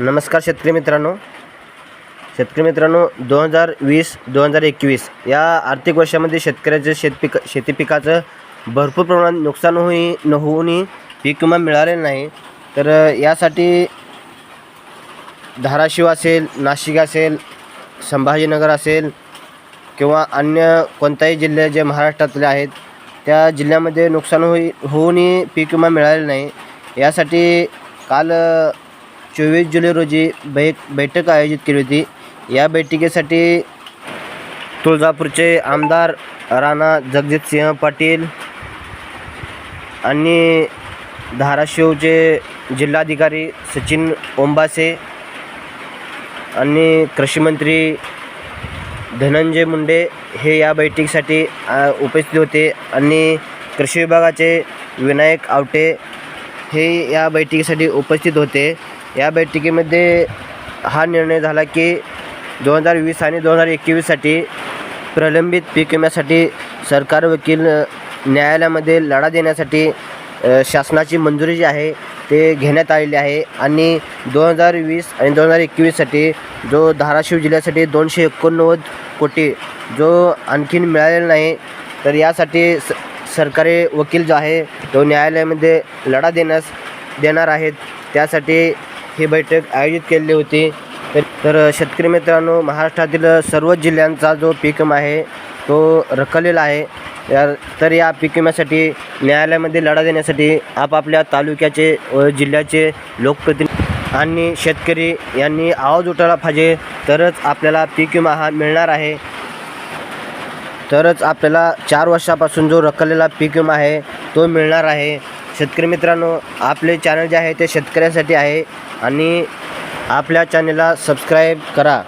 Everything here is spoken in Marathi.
नमस्कार शेतकरी मित्रांनो. शेतकरी मित्रांनो दोन हजार वीस दोन हजार एकवीस या आर्थिक वर्षामध्ये शेतकऱ्याचं शेतपिक शेती पिकाचं भरपूर प्रमाणात नुकसान होई न होऊनही पीक विमा मिळालेलं नाही. तर यासाठी धाराशिव असेल नाशिक असेल संभाजीनगर असेल किंवा अन्य कोणताही जिल्हे जे महाराष्ट्रातले आहेत त्या जिल्ह्यामध्ये नुकसान होई होऊनही पीक विमा मिळाले नाही. यासाठी काल चोवीस जुलै रोजी बै बैठक आयोजित केली होती. या बैठकीसाठी तुळजापूरचे आमदार राणा जगजितसिंह पाटील आणि धाराशिवचे जिल्हाधिकारी सचिन ओंबासे आणि कृषीमंत्री धनंजय मुंडे हे या बैठकीसाठी उपस्थित होते आणि कृषी विभागाचे विनायक आवटे हे या बैठकीसाठी उपस्थित होते. या बैठकीमध्ये हा निर्णय झाला की दोन हजार वीस आणि दोन हजार एकवीससाठी प्रलंबित पीक विम्यासाठी सरकार वकील न्यायालयामध्ये लढा देण्यासाठी शासनाची मंजुरी जी आहे ते घेण्यात आलेली आहे. आणि दोन हजार वीस आणि दोन हजार एकवीससाठी जो धाराशिव जिल्ह्यासाठी दोनशे एकोणनव्वद कोटी जो आणखीन मिळालेला नाही तर यासाठी स सरकारी वकील जो आहे तो न्यायालयामध्ये लढा देण्यास देणार आहेत. त्यासाठी ही बैठक आयोजित केलेली होती. तर शेतकरी मित्रांनो महाराष्ट्रातील सर्व जिल्ह्यांचा जो पीक विमा आहे तो रखडलेला आहे. या तर या पीक विम्यासाठी न्यायालयामध्ये लढा देण्यासाठी आपापल्या तालुक्याचे व जिल्ह्याचे लोकप्रतिनिधी आणि शेतकरी यांनी आवाज उठवला पाहिजे तरच आपल्याला पीक विमा हा मिळणार आहे. तरच आपल्याला चार वर्षापासून जो रखडलेला पीक विमा आहे तो मिळणार आहे. शेतकरी मित्रांनो आपले चॅनल जे आहे ते शेतकऱ्यासाठी आहे. आणि आपल्या चॅनलला सबस्क्राईब करा.